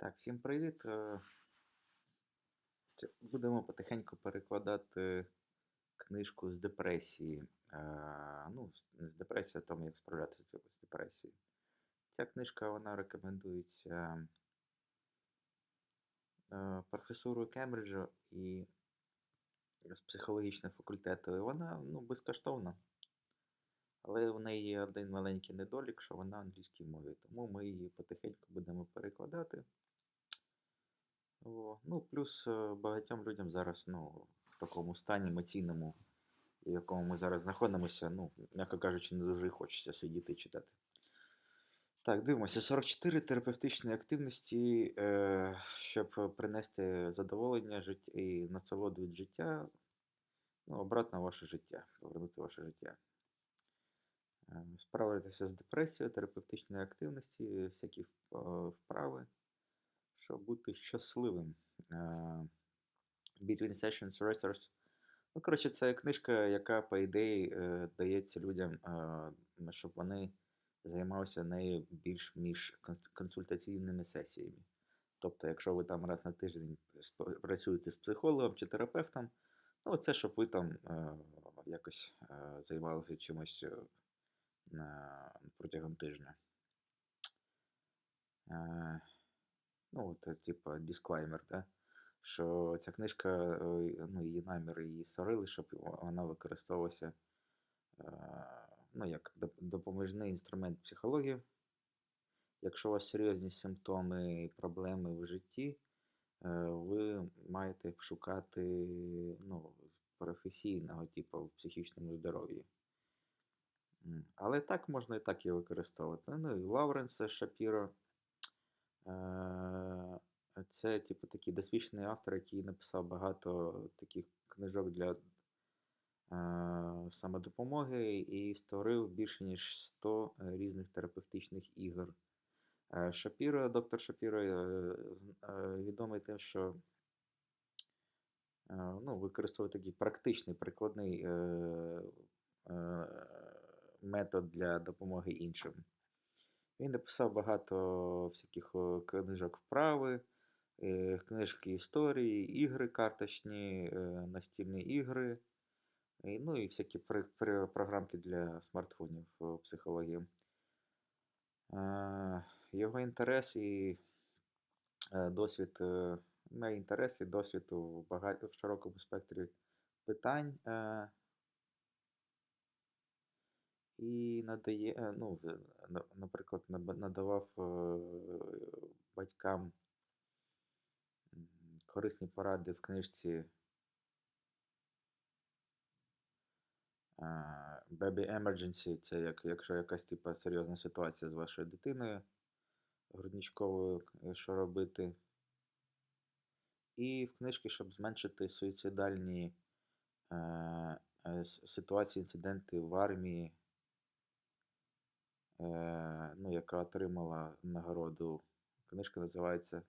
Так, всім привіт. Е, Будемо потихеньку перекладати книжку з депресії. Е, Ну, не з депресії, а тому, як справлятися з депресією. Ця книжка вона рекомендується е, професурою Кембриджу і з психологічного факультету. І вона ну, безкоштовна. Але в неї є один маленький недолік, що вона англійській мові. Тому ми її потихеньку будемо перекладати. Ну, плюс е, багатьом людям зараз ну, в такому стані емоційному, в якому ми зараз знаходимося, ну, м'яко кажучи, не дуже хочеться сидіти і читати. Так, дивимося. 44 терапевтичні активності, щоб принести задоволення і насолоду від життя, ну, обратно ваше життя, повернути ваше життя. Е, Справитися з депресією, терапевтичні активності, всякі вправи, щоб бути щасливим. Е, Between Sessions Resters. Ну, коротше, це книжка, яка, по ідеї, е, дається людям, е, щоб вони займалися нею більш між консультаційними сесіями. Тобто, якщо ви там раз на тиждень працюєте з психологом чи терапевтом, ну, це щоб ви там якось займалися чимось протягом тижня. Ну, от, е, типу, дисклеймер, да? що ця книжка, е, ну, її наміри її створили, щоб вона використовувалася е, ну, як доп- допоміжний інструмент психології. Якщо у вас серйозні симптоми і проблеми в житті, е, ви маєте шукати ну, професійного типу в психічному здоров'ї. Але так можна і так її використовувати. Ну і Лауренс Шапіро. Е, Це, типу, такий досвідчений автор, який написав багато таких книжок для е, самодопомоги і створив більше ніж 100 різних терапевтичних ігор. Е, Шапіро, доктор Шапіро відомий тим, що ну, використовує такий практичний прикладний метод для допомоги іншим. Він написав багато всяких книжок вправи, е, книжки історії, ігри карточні, е, настільні ігри, ну і всякі програмки для смартфонів психології. Е, Його інтерес і е, досвід, е, має інтерес і досвід у багато в широкому спектрі питань. І надає, е, ну, наприклад, надавав е, батькам корисні поради в книжці Baby Emergency. Це як, якщо якась типа серйозна ситуація з вашою дитиною грудничковою, е, що робити. І в книжці, щоб зменшити суїцидальні е, ситуації, інциденти в армії, ну, яка отримала нагороду. Книжка називається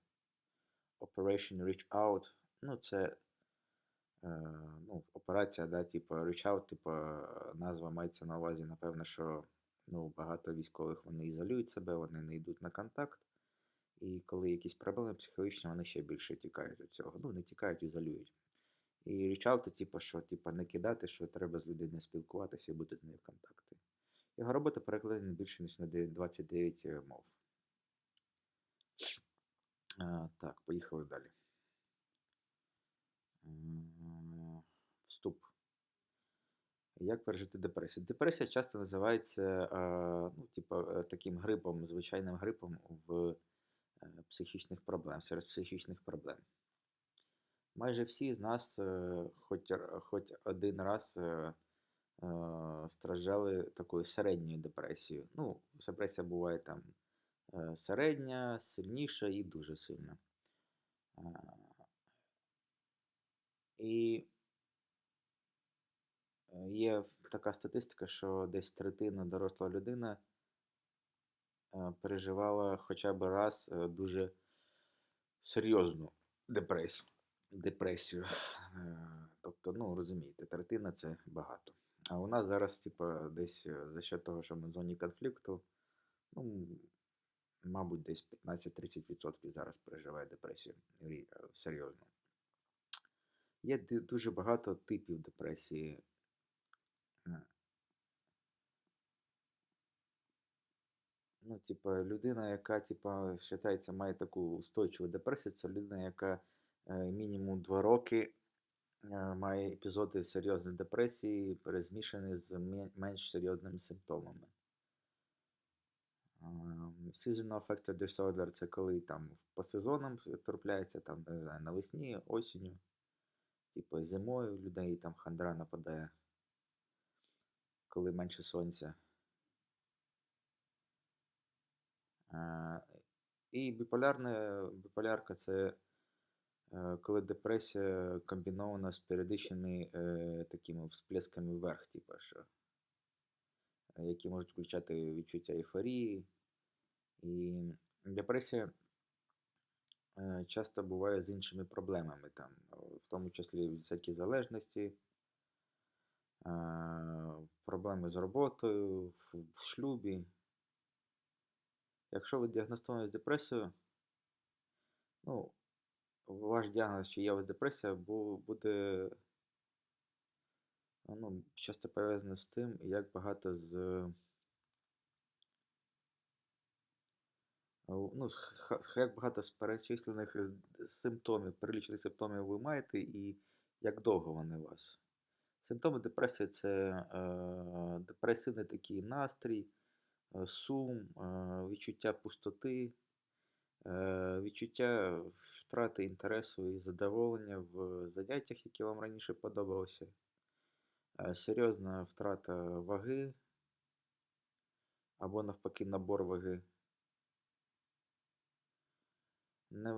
Operation Reach Out. Ну, це е, ну, операція, да, типу Reach Out, типу, назва мається на увазі, напевно, що ну, багато військових вони ізолюють себе, вони не йдуть на контакт. І коли якісь проблеми психологічні, вони ще більше тікають від цього. Ну, не тікають, ізолюють. І out, типу, що типу, не кидати, що треба з людиною спілкуватися і бути з нею в контакті. Його робота перекладена більше ніж на 29 мов. А, так, поїхали далі. Вступ. Як пережити депресію? Депресія часто називається е, ну, типу, е, таким грипом, звичайним грипом в е, психічних проблем, серед психічних проблем. Майже всі з нас е, хоч, хоч один раз е, е, страждали такою середньою депресією. Ну, депресія буває там е, середня, сильніша і дуже сильна. І е, є така статистика, що десь третина доросла людина е, переживала хоча б раз е, дуже серйозну депресію. депресію. Тобто, ну, розумієте, третина це багато. А у нас зараз, типу, десь е, за счет того, що ми в зоні конфлікту, ну, мабуть, десь 15-30% зараз переживає депресію. Е, Серйозно. Є дуже багато типів депресії. Ну, типа, людина, яка, типа, вважається, має таку устойчиву депресію, це людина, яка е, мінімум 2 роки має епізоди серйозної депресії, перезмішані з менш серйозними симптомами. Ам, Seasonal affective disorder це коли там по сезонам трапляється, там, не знаю, навесні, осінню, типу зимою людей там хандра нападає, коли менше сонця. Е, І біполярне, біполярка це е, коли депресія комбінована з періодичними е, такими всплесками вверх, типу, що, е, які можуть включати відчуття ейфорії. І депресія е, часто буває з іншими проблемами, там, е, в тому числі всякі залежності, е, проблеми з роботою, в шлюбі. Якщо ви діагностовані з депресією, ну, ваш діагноз, що є у вас депресія, бу- буде ну, часто пов'язано з тим, як багато з ну, як багато з перечислених симптомів, перелічених симптомів ви маєте і як довго вони у вас. Симптоми депресії це е, депресивний такий настрій, е, сум, е, відчуття пустоти, відчуття втрати інтересу і задоволення в заняттях, які вам раніше подобалися, е, серйозна втрата ваги. Або навпаки набор ваги,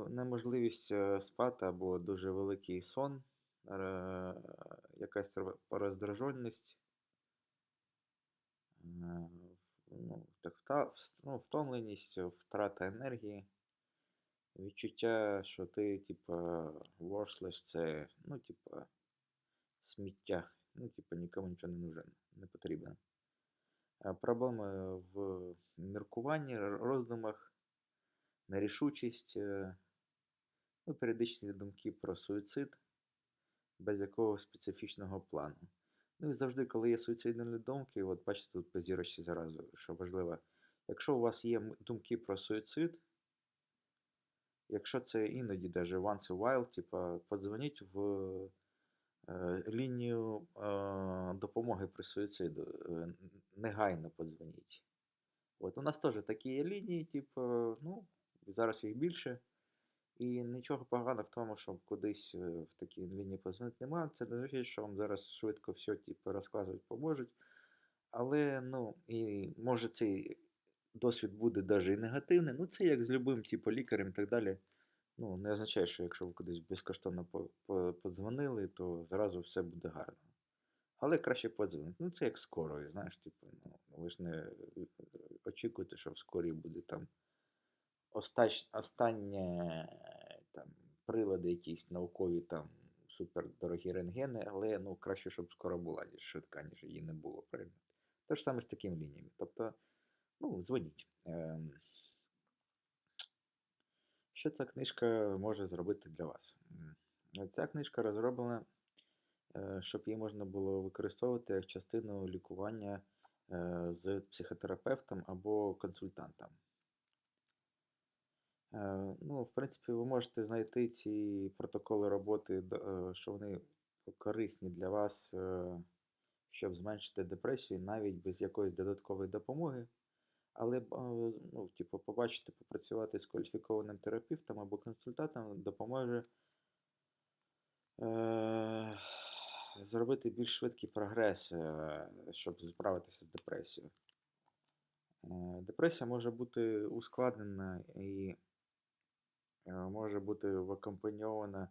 неможливість е, спати або дуже великий сон, якась роздраженість, е, ну, ну, втомленість, втрата енергії. Відчуття, що ти, типа, worthless, це, ну, типа, сміття. Ну, типа, нікому нічого не нужен, не потрібен. Е, Проблеми в міркуванні, роздумах, нерішучість, е, ну, періодичні думки про суїцид, без якого специфічного плану. Ну і завжди, коли є суїцидні думки, от бачите тут по зірочці зразу, що важливо, якщо у вас є думки про суїцид, Якщо це іноді даже once a while, типа, подзвоніть в е, лінію е, допомоги при суїциду. е, Негайно подзвоніть. От у нас теж такі є лінії, типу, ну, зараз їх більше. І нічого поганого в тому, щоб кудись е, в такі лінії подзвонити немає. Це не означає, що вам зараз швидко все типу, розказують, поможуть. Але, ну, і може цей досвід буде навіть і негативний. Ну, це як з любим, типу, лікарем і так далі. Ну, не означає, що якщо ви кудись безкоштовно по- по- подзвонили, то зразу все буде гарно. Але краще подзвонити. Ну, це як скорою, знаєш, типу, ну, ви ж не очікуєте, що в скорій буде там остач, останнє там, прилади якісь наукові, там, супердорогі рентгени, але ну, краще, щоб скоро була, ніж швидка, ніж її не було, правильно? Те ж саме з такими лініями. Тобто, ну, дзвоніть. Що ця книжка може зробити для вас? Ця книжка розроблена, щоб її можна було використовувати як частину лікування е, з психотерапевтом або консультантом. Е, Ну, в принципі, ви можете знайти ці протоколи роботи, що вони корисні для вас, щоб зменшити депресію, навіть без якоїсь додаткової допомоги. Але ну, типу, побачити, попрацювати з кваліфікованим терапевтом або консультантом допоможе е, зробити більш швидкий прогрес, е, щоб справитися з депресією. Е, Депресія може бути ускладнена і е, може бути акомпаньована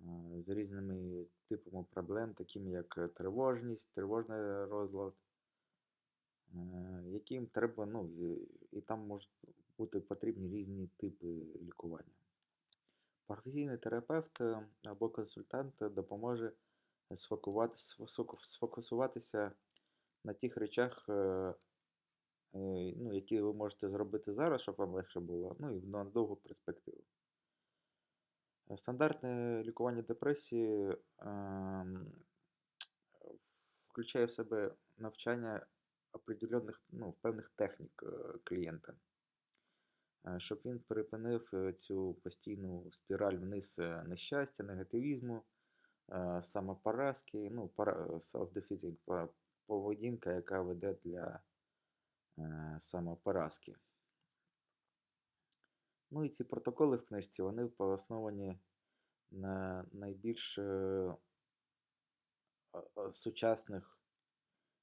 е, з різними типами проблем, такими як тривожність, тривожний розлад, яким треба, ну, і там можуть бути потрібні різні типи лікування. Професійний терапевт е, або консультант допоможе сфокусуватися на тих речах, е, е, ну, які ви можете зробити зараз, щоб вам легше було, ну і на довгу перспективу. Е, Стандартне лікування депресії ем, включає в себе навчання определенних, ну, певних технік е, клієнта, е, щоб він припинив е, цю постійну спіраль вниз нещастя, негативізму, самопоразки, ну, self-defeating поведінка, яка веде для самопоразки. Ну і ці протоколи в книжці, вони поосновані на найбільш сучасних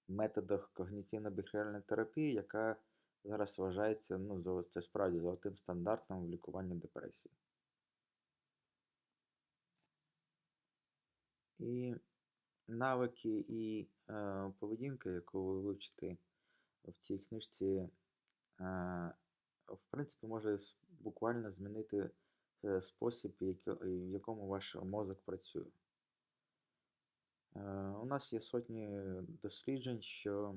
методах когнітивно-біхевіоральної терапії, яка зараз вважається, ну, це справді золотим стандартом в лікуванні депресії. І навики і е, поведінка, яку ви вивчите в цій книжці, е, в принципі, може буквально змінити е, спосіб, в якому ваш мозок працює. Е, У нас є сотні досліджень, що,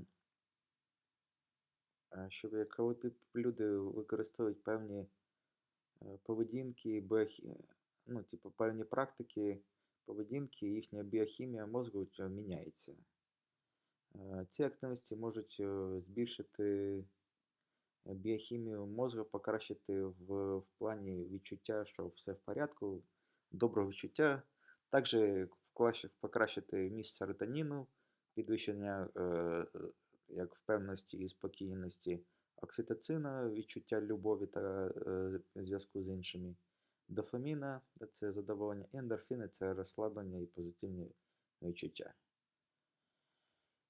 що коли люди використовують певні е, поведінки, біохі... ну, типу, певні практики поведінки, їхня біохімія мозку міняється. Ці активності можуть збільшити біохімію мозку, покращити в, в плані відчуття, що все в порядку, доброго відчуття, вклащ- покращити міст серотоніну, підвищення е, е, як впевненості і спокійності, окситоцина, відчуття любові та е, зв'язку з іншими, дофаміна це задоволення, ендорфіни це розслаблення і позитивні відчуття.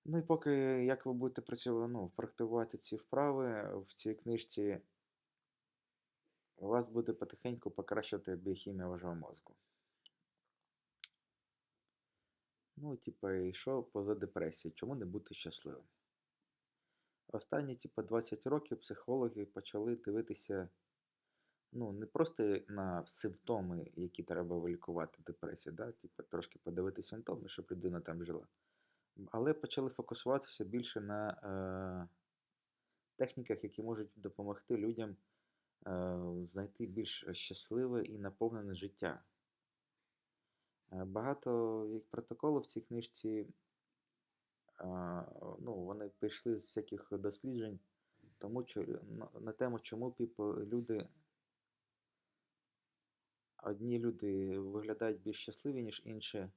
Ну і поки як ви будете працювати, ну, практикувати ці вправи в цій книжці, у вас буде потихеньку покращувати біохімія вашого мозку. Ну, типа, і що поза депресії? Чому не бути щасливим? Останні, типа, 20 років психологи почали дивитися, ну, не просто на симптоми, які треба вилікувати депресію, да? типа, трошки подивити симптоми, щоб людина там жила. Але почали фокусуватися більше на е, техніках, які можуть допомогти людям е, знайти більш щасливе і наповнене життя. Е, Багато як протоколів в цій книжці, е, ну, вони прийшли з всяких досліджень, тому на, тему, чому люди, одні люди виглядають більш щасливі, ніж інші.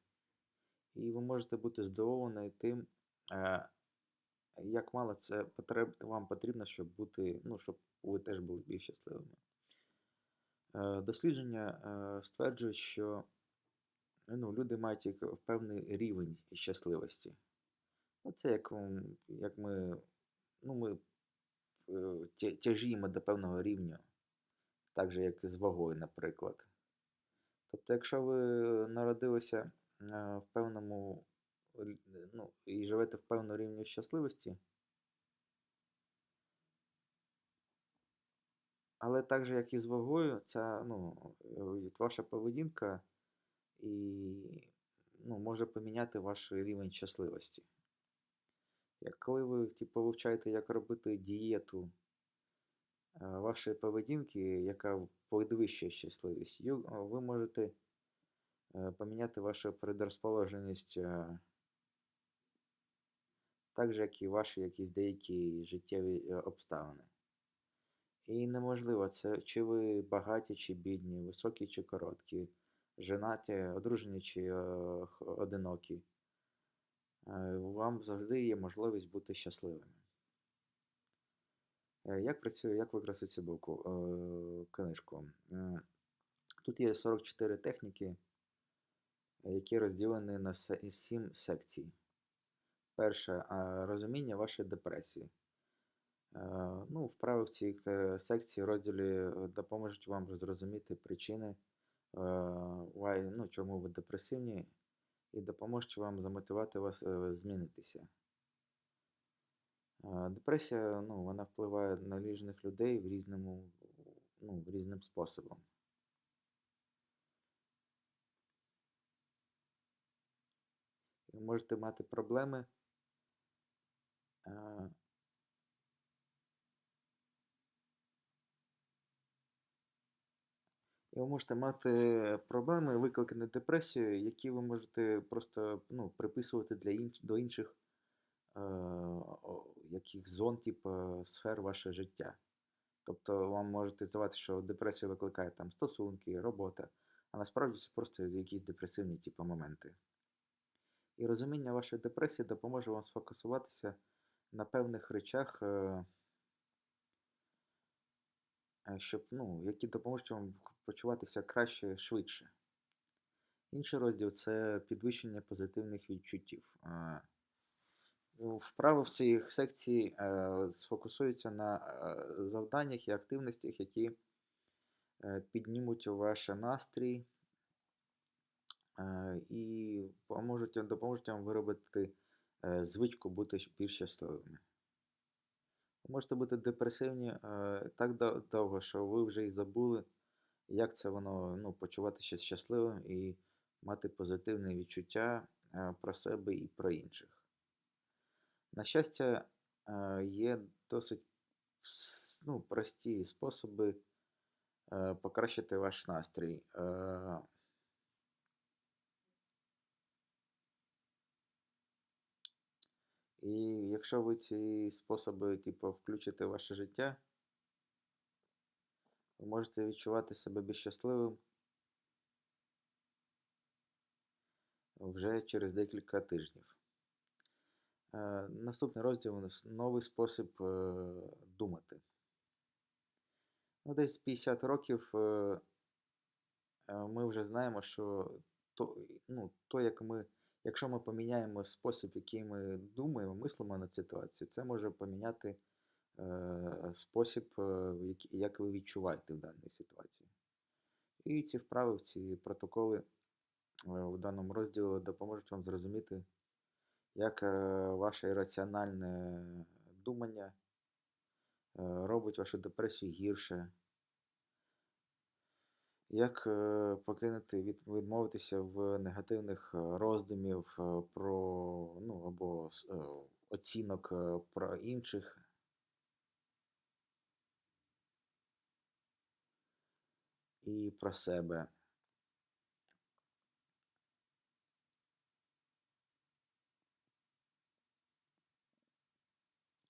І ви можете бути здивовані тим, е, як мало це потреб, вам потрібно, щоб бути, ну, щоб ви теж були більш щасливими. Дослідження стверджують, що ну, люди мають певний рівень щасливості. Ну, це як, як ми, ну, ми е, тяжіємо до певного рівня, так же, як і з вагою, наприклад. Тобто, якщо ви народилися е, в певному, ну, і живете в певному рівні щасливості, але так же, як і з вагою, ця, ну, е, ваша поведінка і, ну, може поміняти ваш рівень щасливості. Як коли ви типу, вивчаєте, як робити дієту вашої поведінки, яка підвищує щасливість, ви можете поміняти вашу предрозположеність так же, як і ваші якісь деякі життєві е, обставини. І неможливо, це чи ви багаті, чи бідні, високі чи короткі, женаті, одружені чи е, одинокі. Е, Вам завжди є можливість бути щасливими. Е, Як працює, як використати цю буку, е, книжку? Тут є 44 техніки, які розділені на 7 секцій. Перше розуміння вашої депресії. Ну, вправи в цій секції розділі допоможуть вам зрозуміти причини, why, ну, чому ви депресивні, і допоможуть вам замотивувати вас е, змінитися. Е, Депресія, ну, вона впливає на різних людей в різному, ну, в різним способом. Ви можете мати проблеми, І ви можете мати проблеми, викликані депресією, які ви можете просто ну, приписувати для інш... до інших е... яких зон, типу, сфер ваше життя. Тобто вам можете здавати, що депресію викликає там стосунки, робота, а насправді це просто якісь депресивні типу, моменти. І розуміння вашої депресії допоможе вам сфокусуватися на певних речах, е, щоб, ну, які допоможуть вам почуватися краще швидше. Інший розділ це підвищення позитивних відчуттів. Е, Вправи в цій секції сфокусуються на завданнях і активностях, які піднімуть ваш настрій і допоможуть вам виробити звичку бути більш щасливими. Можете бути депресивні так довго, що ви вже і забули, як це воно ну, почуватися щасливим і мати позитивне відчуття про себе і про інших. На щастя, є досить ну, прості способи покращити ваш настрій. І якщо ви ці способи, типу, включите в ваше життя, ви можете відчувати себе більш щасливим вже через декілька тижнів. Е, наступний розділ у нас новий спосіб е, думати. Ну, Десь 50 років е, ми вже знаємо, що то, ну, то, як ми Якщо ми поміняємо спосіб, який ми думаємо, мислимо на ситуацію, це може поміняти е, спосіб, е, як ви відчуваєте в даній ситуації. І ці вправи, ці протоколи е, в даному розділі допоможуть вам зрозуміти, як е, ваше ірраціональне думання робить вашу депресію гірше. Як е, покинути, від, відмовитися в негативних е, роздумів е, про ну, або оцінок про інших? І про себе.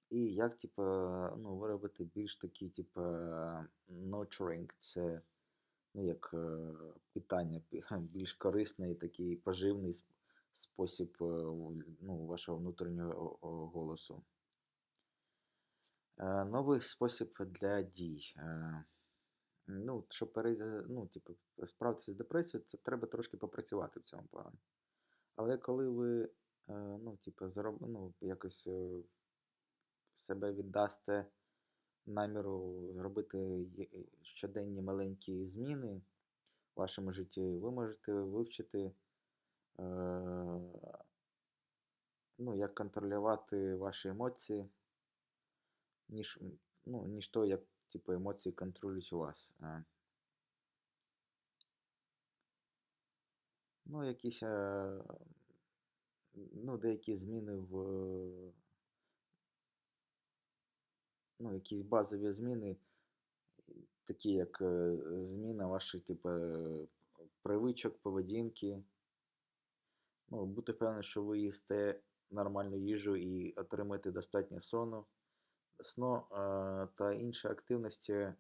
І як, типу, ну, виробити більш такий, типу, nurturing, це ну, як е, питання більш корисний такий поживний спосіб е, ну, вашого внутрішнього голосу. Е, новий спосіб для дій. Ну, Щоб перейти, ну, типу, справитися з депресією, це треба трошки попрацювати в цьому плані. Але коли ви ну, типу, зароб... ну, якось себе віддасте наміру зробити щоденні маленькі зміни в вашому житті, ви можете вивчити, е, ну, як контролювати ваші емоції, ніж ну, ніж то, як типу, емоції контролюють вас. Ну, якісь е, ну, деякі зміни в ну, якісь базові зміни, такі як е, зміна ваших типу, привичок, поведінки. Ну, Бути впевнений, що ви їсте нормальну їжу і отримаєте достатньо сону, сну та інші активності.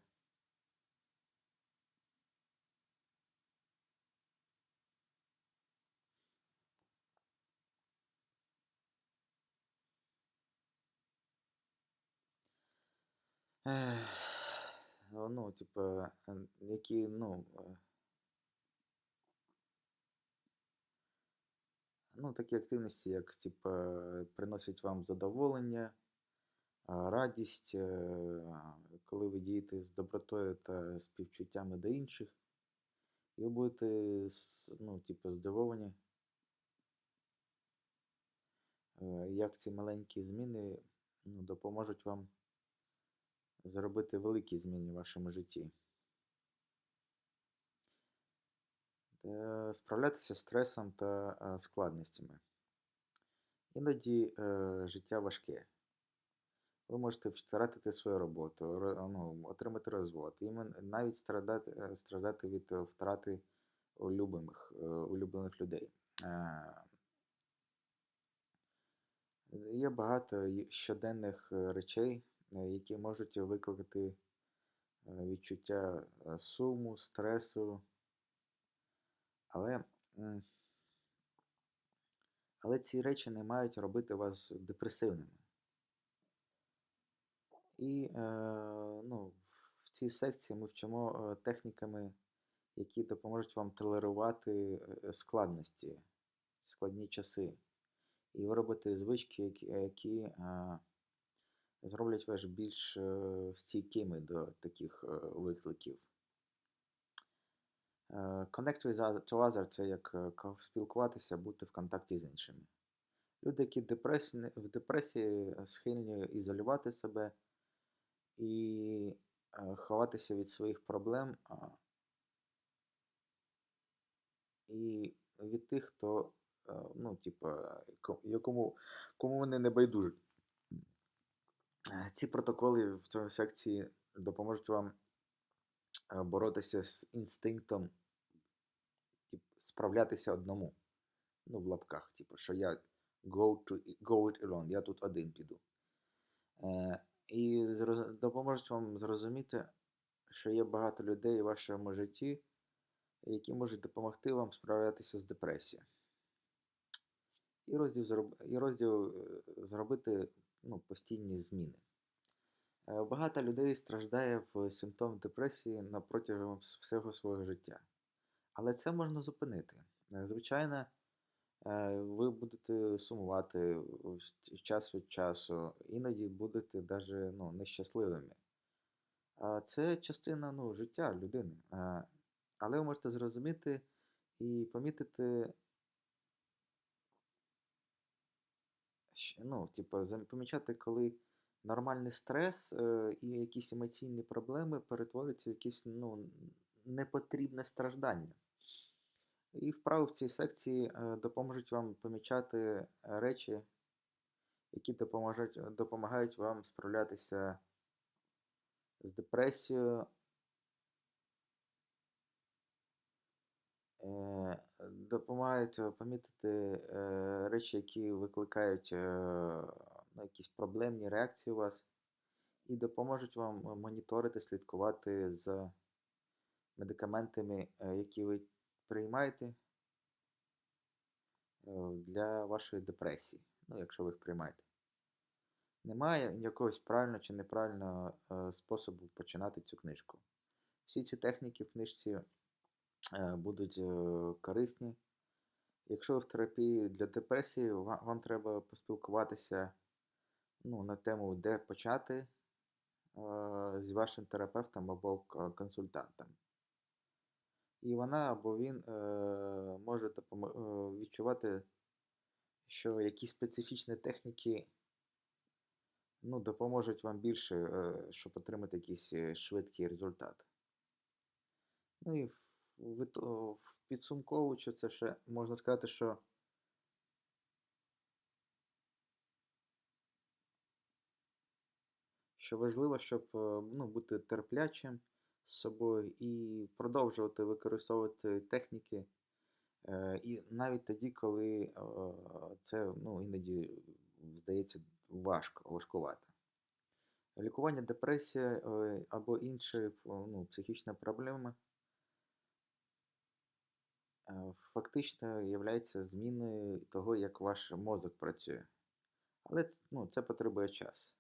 Ну, типа, які, ну. Е, ну, такі активності, як типа, приносять вам задоволення, радість, е, коли ви дієте з добротою та співчуттями до інших, і ви будете ну, типу, здивовані, е, як ці маленькі зміни ну, допоможуть вам зробити великі зміни в вашому житті. Справлятися з стресом та складностями. Іноді е, життя важке. Ви можете втратити свою роботу, ро- ну, отримати розвод, і навіть страдати, е, страждати від втрати улюблених, е, улюблених людей. Е, Є багато щоденних речей, які можуть викликати е, відчуття е, суму, стресу, але, але ці речі не мають робити вас депресивними. І е, ну, в цій секції ми вчимо е, техніками, які допоможуть вам толерувати е, складності, складні часи. І виробити звички, які, які е, зроблять вас більш е, стійкими до таких е, викликів. Е, Connect with other, це як спілкуватися, бути в контакті з іншими. Люди, які в депресії схильні ізолювати себе і ховатися від своїх проблем і від тих, хто, ну, типа, ко- якому, кому вони не байдужі. Е, Ці протоколи в цій секції допоможуть вам е, боротися з інстинктом справлятися одному. Ну, в лапках, типу, що я go, to, go it alone, я тут один піду. Е, і допоможуть вам зрозуміти, що є багато людей у вашому житті, які можуть допомогти вам справлятися з депресією. І розділ, і розділ е, зробити ну, постійні зміни. Е, Багато людей страждає в симптом депресії протягом всього свого життя. Але це можна зупинити. Е, Звичайно, е, ви будете сумувати час від часу, іноді будете даже, ну, нещасливими. Це частина ну, життя людини. Але ви можете зрозуміти і помітити, ну, типу, помічати, коли нормальний стрес е, і якісь емоційні проблеми перетворюються в якесь ну, непотрібне страждання. І вправи в цій секції е, допоможуть вам помічати речі, які допоможуть, допомагають вам справлятися з депресією, е, допомагають е, помітити е, речі, які викликають е, ну, якісь проблемні реакції у вас, і допоможуть вам моніторити, слідкувати за медикаментами, які ви приймаєте для вашої депресії, ну, якщо ви їх приймаєте. Немає якогось правильного чи неправильного способу починати цю книжку. Всі ці техніки в книжці будуть е, корисні. Якщо ви в терапії для депресії, ва- вам треба поспілкуватися ну, на тему, де почати е, з вашим терапевтом або консультантом. І вона або він е, може е, відчувати, що якісь специфічні техніки ну, допоможуть вам більше, е, щоб отримати якийсь е, швидкий результат. Ну і в, підсумковуючи це ще можна сказати, що що важливо, щоб е, ну, бути терплячим з собою і продовжувати використовувати техніки, е, і навіть тоді, коли це ну, іноді здається важко, важкувато. Лікування депресії е, або інші ну, психічні проблеми фактично є зміною того, як ваш мозок працює. Але ну, це потребує час.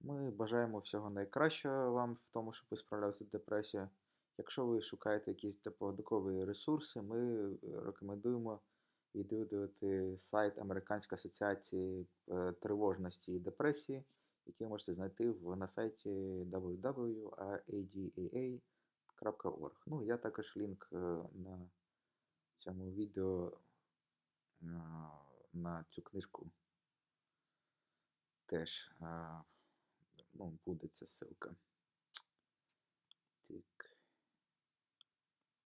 Ми бажаємо всього найкращого вам в тому, щоб ви справлялися з депресією. Якщо ви шукаєте якісь додаткові ресурси, ми е, рекомендуємо відвідувати сайт Американської асоціації е, тривожності і депресії, який ви можете знайти на сайті www.adaa.org. Ну, я також лінк е, на цьому відео на цю книжку теж ну, буде ця ссылка.